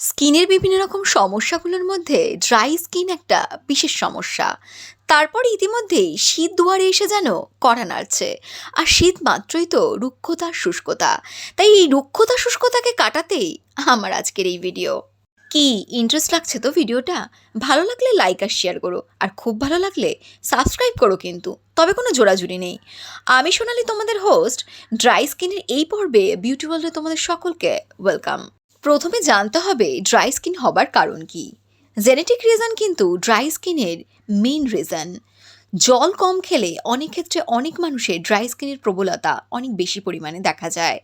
স্কিনের বিভিন্ন রকম সমস্যাগুলোর মধ্যে ড্রাই স্কিন একটা বিশেষ সমস্যা। তারপর ইতিমধ্যেই শীত দুয়ারে এসে যেন কড়া নাড়ছে। আর শীত মাত্রই তো রুক্ষতা, শুষ্কতা। তাই এই রুক্ষতা, শুষ্কতাকে কাটাতেই আমার আজকের এই ভিডিও কি ইন্টারেস্ট লাগছে তো ভিডিওটা ভালো লাগলে লাইক আর শেয়ার করো। আর খুব ভালো লাগলে সাবস্ক্রাইব করো কিন্তু। তবে কোনো জোড়াজুড়ি নেই। আমি সোনালি তোমাদের হোস্ট ড্রাই স্কিনের এই পর্বে বিউটি ওয়ার্ল্ডে তোমাদের সকলকে ওয়েলকাম প্রথমে জানতে হবে ড্রাই স্কিন হবার কারণ কি। জেনেটিক রিজন কিন্তু ড্রাই স্কিনের মেইন রিজন। জল কম খেলে অনেক ক্ষেত্রে অনেক মানুষের ড্রাই স্কিনের প্রবলতা অনেক বেশি পরিমাণে দেখা যায়।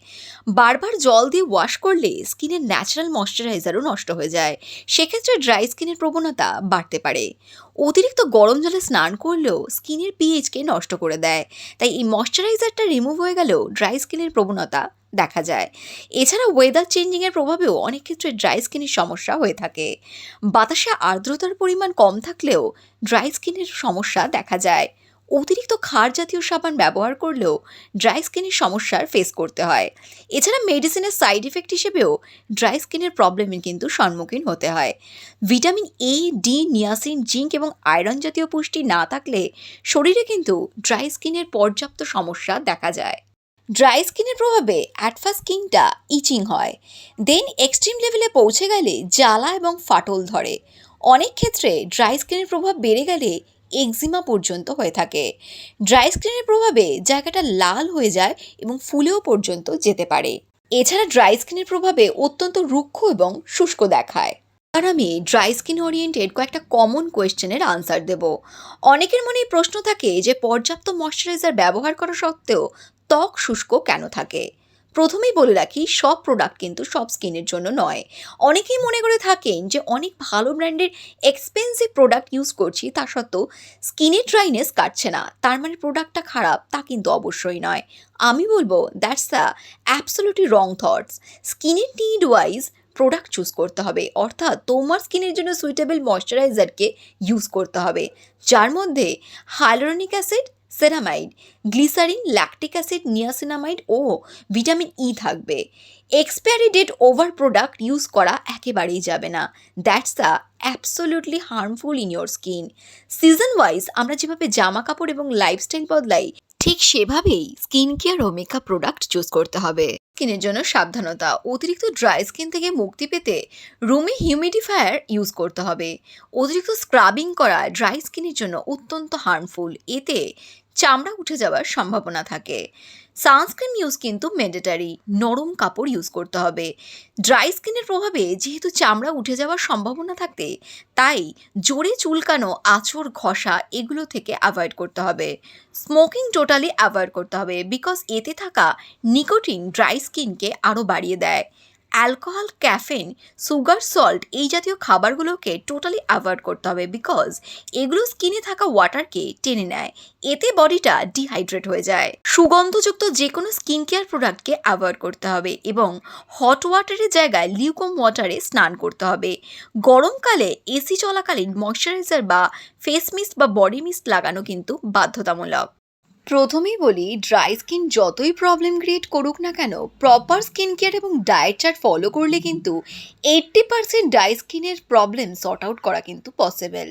বারবার জল দিয়ে ওয়াশ করলে স্কিনের ন্যাচারাল ময়শ্চারাইজারও নষ্ট হয়ে যায়। সেক্ষেত্রে ড্রাই স্কিনের প্রবণতা বাড়তে পারে। অতিরিক্ত গরম জলে স্নান করলেও স্কিনের পিএইচকে নষ্ট করে দেয়। তাই এই ময়শ্চারাইজারটা রিমুভ হয়ে গেলেও ড্রাই স্কিনের প্রবণতা দেখা যায়। এছাড়া ওয়েদার চেঞ্জিংয়ের প্রভাবেও অনেক ক্ষেত্রে ড্রাই স্কিনের সমস্যা হয়ে থাকে। বাতাসে আর্দ্রতার পরিমাণ কম থাকলেও ড্রাই স্কিনের সমস্যা দেখা যায়। অতিরিক্ত ক্ষার জাতীয় সাবান ব্যবহার করলেও ড্রাই স্কিনের সমস্যার ফেস করতে হয়। এছাড়া মেডিসিনের সাইড এফেক্ট হিসেবেও ড্রাই স্কিনের প্রবলেমের কিন্তু সম্মুখীন হতে হয়। Vitamin A D niacin zinc এবং আয়রন জাতীয় পুষ্টি না থাকলে শরীরে কিন্তু ড্রাই স্কিনের পর্যাপ্ত সমস্যা দেখা যায়। ড্রাই স্কিনের প্রভাবে অ্যাটফা স্কিনটা ইচিং হয়। দেন এক্সট্রিম লেভেলে পৌঁছে গেলে জ্বালা এবং ফাটল ধরে। অনেক ক্ষেত্রে ড্রাই স্কিনের প্রভাব বেড়ে গেলে এক্সিমা পর্যন্ত হয়ে থাকে। ড্রাই স্কিনের প্রভাবে জায়গাটা লাল হয়ে যায় এবং ফুলেও পর্যন্ত যেতে পারে। এছাড়া ড্রাই স্কিনের প্রভাবে অত্যন্ত রুক্ষ এবং শুষ্ক দেখায়। আর আমি ড্রাই স্কিন ওরিয়েন্টেড কয়েকটা কমন কোয়েশ্চেনের আনসার দেব। অনেকের মনে প্রশ্ন থাকে যে পর্যাপ্ত ময়শ্চারাইজার ব্যবহার করা সত্ত্বেও ত্বক শুষ্ক কেন থাকে? প্রথমেই বলে রাখি, সব প্রোডাক্ট কিন্তু সব স্কিনের জন্য নয়। অনেকেই মনে করে থাকেন যে অনেক ভালো ব্র্যান্ডের এক্সপেন্সিভ প্রোডাক্ট ইউজ করছি, তা সত্ত্বেও স্কিনের ড্রাইনেস কাটছে না। তার মানে প্রোডাক্টটা খারাপ, তা কিন্তু অবশ্যই নয়। আমি বলব that's the absolutely wrong thoughts স্কিনের নিড ওয়াইজ প্রোডাক্ট চুজ করতে হবে, অর্থাৎ তোমার স্কিনের জন্য সুইটেবল ময়শ্চারাইজারকে ইউজ করতে হবে। যার মধ্যে hyaluronic acid ceramide glycerin lactic acid niacinamide ও ভিটামিন ই থাকবে। Expiry date over product use করা একেবারেই যাবে না। That's the absolutely harmful in your skin season wise আমরা যেভাবে জামা কাপড় এবং লাইফস্টাইল বদলাই, ঠিক সেভাবেই স্কিন কেয়ার ও মেকআপ প্রোডাক্ট চুজ করতে হবে। স্কিনের জন্য সাবধানতা, অতিরিক্ত ড্রাই স্কিন থেকে মুক্তি পেতে রুমে হিউমিডিফায়ার ইউজ করতে হবে। অতিরিক্ত স্ক্রাবিং করা ড্রাই স্কিনের জন্য অত্যন্ত হার্মফুল এতে চামড়া উঠে যাওয়ার সম্ভাবনা থাকে। সানস্ক্রিন ইউজ কিন্তু ম্যান্ডেটারি নরম কাপড় ইউজ করতে হবে। ড্রাই স্কিনের প্রভাবে যেহেতু চামড়া উঠে যাওয়ার সম্ভাবনা থাকতে তাই জোরে চুলকানো, আঁচড়, ঘষা এগুলো থেকে অ্যাভয়েড করতে হবে। স্মোকিং টোটালি অ্যাভয়েড করতে হবে বিকজ এতে থাকা নিকোটিন ড্রাই স্কিনকে আরও বাড়িয়ে দেয়। অ্যালকোহল ক্যাফেন সুগার, সল্ট এই জাতীয় খাবারগুলোকে টোটালি অ্যাভয়েড করতে হবে বিকজ এগুলো স্কিনে থাকা ওয়াটারকে টেনে নেয়। এতে বডিটা ডিহাইড্রেট হয়ে যায়। সুগন্ধযুক্ত যে কোনো স্কিন কেয়ার প্রোডাক্টকে অ্যাভয়েড করতে হবে এবং হট ওয়াটারের জায়গায় লিউকম ওয়াটারে স্নান করতে হবে। গরমকালে এসি চলাকালীন ময়শ্চারাইজার বা ফেস মিস্ট বা বডি মিস্ট লাগানো কিন্তু বাধ্যতামূলক। প্রথমেই বলি ড্রাই স্কিন যতই প্রবলেম ক্রিয়েট করুক না কেন প্রপার স্কিন কেয়ার এবং ডায়েট চার্ট ফলো করলে কিন্তু এইট্টি পার্সেন্ট ড্রাই স্কিনের প্রবলেম সর্ট আউট করা কিন্তু পসিবল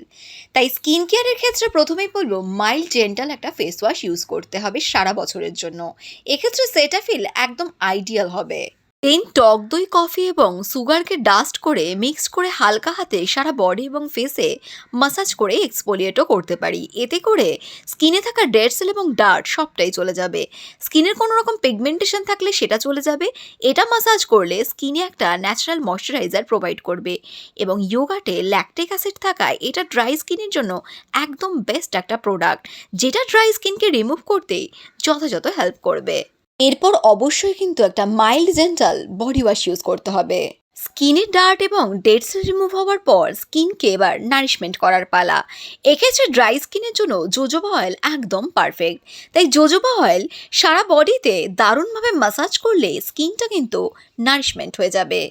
তাই স্কিন কেয়ারের ক্ষেত্রে প্রথমেই বলব মাইল্ড জেন্টাল একটা ফেস ওয়াশ ইউজ করতে হবে সারা বছরের জন্য। এক্ষেত্রে সেটাফিল একদম আইডিয়াল হবে। দেন টক দই, কফি এবং সুগারকে ডাস্ট করে মিক্সড করে হালকা হাতে সারা বডি এবং ফেসে মাসাজ করে এক্সপোলিয়েটও করতে পারি। এতে করে স্কিনে থাকা ডেড সেল এবং ডার্ট সবটাই চলে যাবে। স্কিনের কোনো রকম পিগমেন্টেশন থাকলে সেটা চলে যাবে। এটা মাসাজ করলে স্কিনে একটা ন্যাচারাল ময়শ্চারাইজার প্রোভাইড করবে এবং ইয়োগাটে ল্যাকটিক অ্যাসিড থাকায় এটা ড্রাই স্কিনের জন্য একদম বেস্ট একটা প্রোডাক্ট যেটা ড্রাই স্কিনকে রিমুভ করতেই যথাযথ হেল্প করবে। এরপর অবশ্যই কিন্তু একটা mild gentle body wash use করতে হবে। স্কিনের ডার্ট এবং ডেড সেল রিমুভ হওয়ার পর স্কিনকে এবার নারিশমেন্ট করার পালা। এক্ষেত্রে ড্রাই স্কিনের জন্য জোজোবা অয়েল একদম পারফেক্ট তাই জোজোবা অয়েল সারা বডিতে দারুণভাবে মাসাজ করলে স্কিনটা কিন্তু নারিশমেন্ট হয়ে যাবে।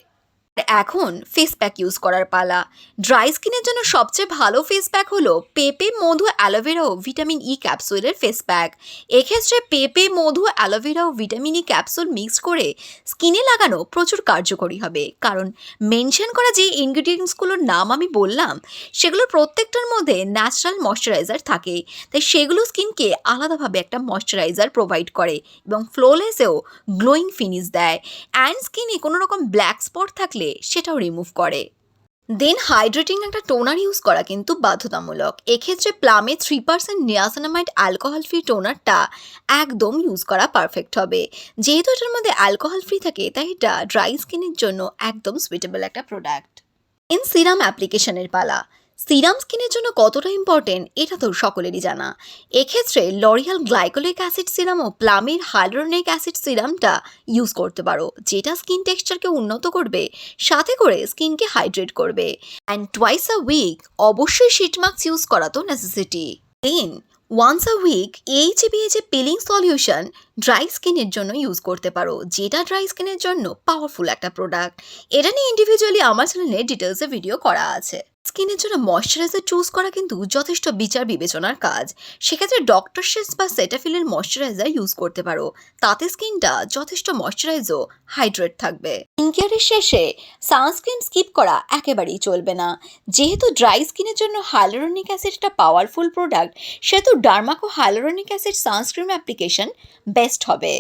এখন ফেস প্যাক ইউজ করার পালা। ড্রাই স্কিনের জন্য সবচেয়ে ভালো ফেস প্যাক হলো পেঁপে মধু অ্যালোভেরা ও ভিটামিন ই ক্যাপসুলের ফেস প্যাক এক্ষেত্রে পেঁপে মধু অ্যালোভেরা ও ভিটামিন ই ক্যাপসুল মিক্স করে স্কিনে লাগানো প্রচুর কার্যকরী হবে। কারণ মেনশন করা যে ইনগ্রিডিয়েন্টসগুলোর নাম আমি বললাম সেগুলোর প্রত্যেকটার মধ্যে ন্যাচারাল ময়শ্চারাইজার থাকে। তাই সেগুলো স্কিনকে আলাদাভাবে একটা ময়শ্চারাইজার প্রোভাইড করে এবং ফ্লোলেসেও গ্লোয়িং ফিনিশ দেয়। অ্যান্ড স্কিনে কোনো রকম ব্ল্যাক স্পট থাকলে সেটাও রিমুভ করে। দেন হাইড্রেটিং একটা টোনার ইউজ করা কিন্তু বাধ্যতামূলক। এক্ষেত্রে প্লামে three percent niacinamide alcohol free টোনারটা একদম ইউজ করা পারফেক্ট হবে। যেহেতু এটার মধ্যে অ্যালকোহল ফ্রি থাকে, তাই এটা ড্রাই স্কিনের জন্য একদম সুইটেবল একটা প্রোডাক্ট ইন সিরাম অ্যাপ্লিকেশনের পালা। সিরাম স্কিনের জন্য কতটা ইম্পর্টেন্ট এটা তো সকলেরই জানা। এক্ষেত্রে লরিয়াল গ্লাইকোলিক অ্যাসিড সিরাম ও প্লামের হাইলোরনিক অ্যাসিড সিরামটা ইউজ করতে পারো, যেটা স্কিন টেক্সচারকে উন্নত করবে, সাথে করে স্কিনকে হাইড্রেট করবে। অ্যান্ড টুয়াইস আ উইক অবশ্যই শিট মাস্ক ইউজ করা তো necessity then once a week HBA যে পিলিং সলিউশন ড্রাই স্কিনের জন্য ইউজ করতে পারো, যেটা ড্রাই স্কিনের জন্য পাওয়ারফুল একটা প্রোডাক্ট এটা নিয়ে ইন্ডিভিজুয়ালি আমার চ্যানেলে ডিটেলসে ভিডিও করা আছে। স্কিনের জন্য ময়শ্চারাইজার চুজ করা কিন্তু যথেষ্ট বিচার বিবেচনার কাজ। সেক্ষেত্রে ডক্টর শেস বা সেটাফিলের ময়শ্চারাইজার ইউজ করতে পারো। তাতে স্কিনটা যথেষ্ট ময়শ্চারাইজ ও হাইড্রেট থাকবে। স্কিন কেয়ারের শেষে সানস্ক্রিন স্কিপ করা একেবারেই চলবে না। যেহেতু ড্রাই স্কিনের জন্য হাইলোরনিক অ্যাসিড একটা পাওয়ারফুল প্রোডাক্ট সেহেতু Dermaco hyaluronic acid sunscreen application best হবে।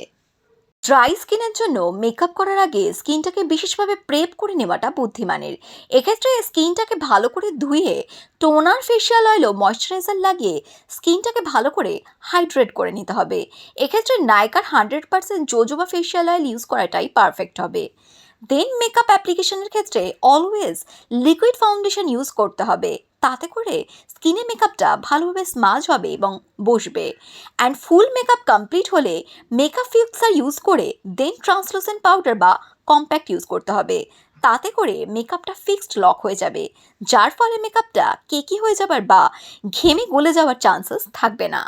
ড্রাই স্কিনের জন্য মেকআপ করার আগে স্কিনটাকে বিশেষভাবে প্রেপ করে নেওয়াটা বুদ্ধিমানের। এক্ষেত্রে স্কিনটাকে ভালো করে ধুয়ে টোনার ফেশিয়াল অয়েল ও ময়শ্চারাইজার লাগিয়ে স্কিনটাকে ভালো করে হাইড্রেট করে নিতে হবে। এক্ষেত্রে নাইকার hundred percent jojoba facial oil use করাটাই পারফেক্ট হবে। দেন মেকআপ অ্যাপ্লিকেশনের ক্ষেত্রে অলওয়েজ লিকুইড ফাউন্ডেশন ইউজ করতে হবে। তাতে করে স্কিনে মেকআপটা ভালোভাবে স্মাজ হবে এবং বসবে। অ্যান্ড ফুল মেকআপ কমপ্লিট হলে মেকআপ ফিক্সার ইউজ করে দেন ট্রান্সলুসেন্ট পাউডার বা কম্প্যাক্ট ইউজ করতে হবে। তাতে করে মেকআপটা ফিক্সড লক হয়ে যাবে। যার ফলে মেকআপটা কেকি হয়ে যাবার বা ঘেমে গলে যাওয়ার চান্সেস থাকবে না।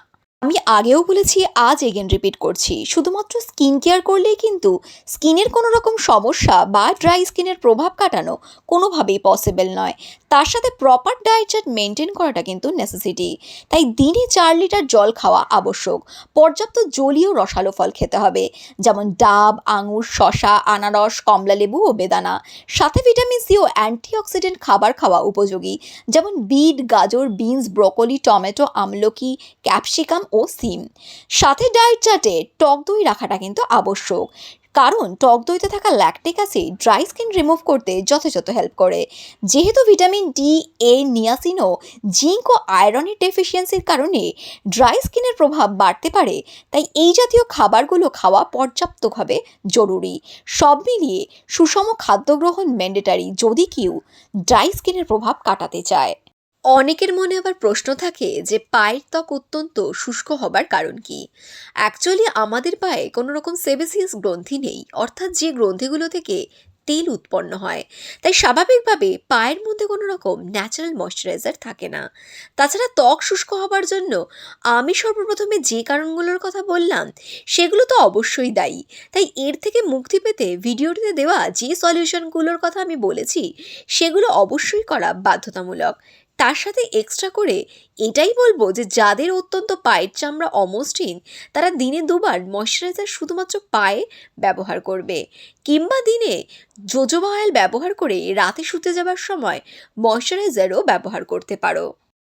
আমি আগেও বলেছি, আজ এগেন রিপিট করছি। শুধুমাত্র স্কিন কেয়ার করলেই কিন্তু স্কিনের কোনো রকম সমস্যা বা ড্রাই স্কিনের প্রভাব কাটানো কোনোভাবেই পসিবল নয়। তার সাথে প্রপার ডায়েট চার্ট মেনটেন করাটা কিন্তু নেসেসিটি তাই দিনে চার লিটার জল খাওয়া আবশ্যক। পর্যাপ্ত জলীয় রসালো ফল খেতে হবে। যেমন ডাব, আঙুর শশা আনারস কমলালেবু ও বেদানা। সাথে ভিটামিন সি ও অ্যান্টিঅক্সিডেন্ট খাবার খাওয়া উপযোগী। যেমন বিট, গাজর বিনস ব্রোকলি টমেটো, আমলকি ক্যাপসিকাম ও সিম। সাথে ডায়েট চার্টে টক দই রাখাটা কিন্তু আবশ্যক। কারণ টক দইতে থাকা lactic acid dry skin remove করতে যথাযথ হেল্প করে। যেহেতু ভিটামিন ডি এ নিয়াসিনো জিঙ্ক ও আয়রনের ডেফিসিয়েন্সির কারণে ড্রাই স্কিনের প্রভাব বাড়তে পারে, তাই এই জাতীয় খাবারগুলো খাওয়া পর্যাপ্তভাবে জরুরি। সব মিলিয়ে সুষম খাদ্য গ্রহণ ম্যান্ডেটারি যদি কেউ ড্রাই স্কিনের প্রভাব কাটাতে চায়। অনেকের মনে আবার প্রশ্ন থাকে যে পায়ের ত্বক অত্যন্ত শুষ্ক হবার কারণ কি? অ্যাকচুয়ালি আমাদের পায়ে কোনো রকম সেবেসিয়াস গ্রন্থি নেই। অর্থাৎ যে গ্রন্থিগুলো থেকে তেল উৎপন্ন হয়। তাই স্বাভাবিকভাবে পায়ের মধ্যে কোনো রকম ন্যাচারাল ময়শ্চারাইজার থাকে না। তাছাড়া ত্বক শুষ্ক হবার জন্য আমি সর্বপ্রথমে যে কারণগুলোর কথা বললাম, সেগুলো তো অবশ্যই দায়ী। তাই এর থেকে মুক্তি পেতে ভিডিওটিতে দেওয়া যে সলিউশনগুলোর কথা আমি বলেছি, সেগুলো অবশ্যই করা বাধ্যতামূলক। তার সাথে এক্সট্রা করে এটাই বলব যে যাদের অত্যন্ত পায়ের চামড়া অমসৃণ, তারা দিনে দুবার ময়শ্চারাইজার শুধুমাত্র পায়ে ব্যবহার করবে। কিংবা দিনে জোজোবা অয়েল ব্যবহার করে রাতে শুতে যাবার সময় ময়শ্চারাইজারও ব্যবহার করতে পারো।